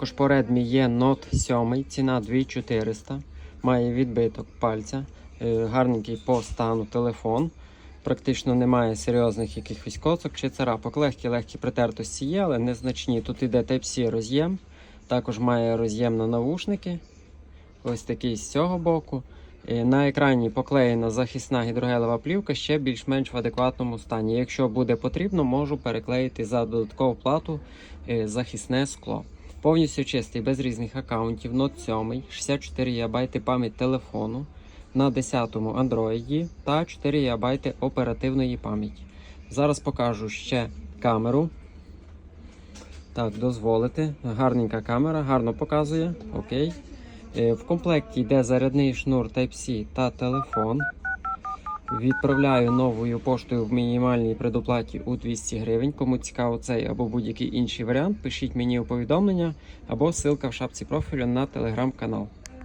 Також по Redmi є Note 7, ціна 2400, має відбиток пальця, е, гарненький по стану телефон. Практично немає серйозних якихось коцок чи царапок. Легкі-легкі притертості є, але незначні. Тут іде Type-C роз'єм, також має роз'єм на навушники. Ось такий з цього боку. Е, На екрані поклеєна захисна гідрогелева плівка ще більш-менш в адекватному стані. Якщо буде потрібно, можу переклеїти за додаткову плату е, захисне скло. Повністю чистий, без різних аккаунтів, Note 7, 64 ГБ пам'ять телефону на 10-му Android та 4 ГБ оперативної пам'яті. Зараз покажу ще камеру. Так, дозволите. Гарненька камера, гарно показує. Окей. Е, В комплекті йде зарядний шнур Type-C та телефон. Відправляю новою поштою в мінімальній предоплаті у 200 гривень. Кому цікаво цей або будь-який інший варіант, пишіть мені у повідомлення або ссылка в шапці профілю на телеграм-канал.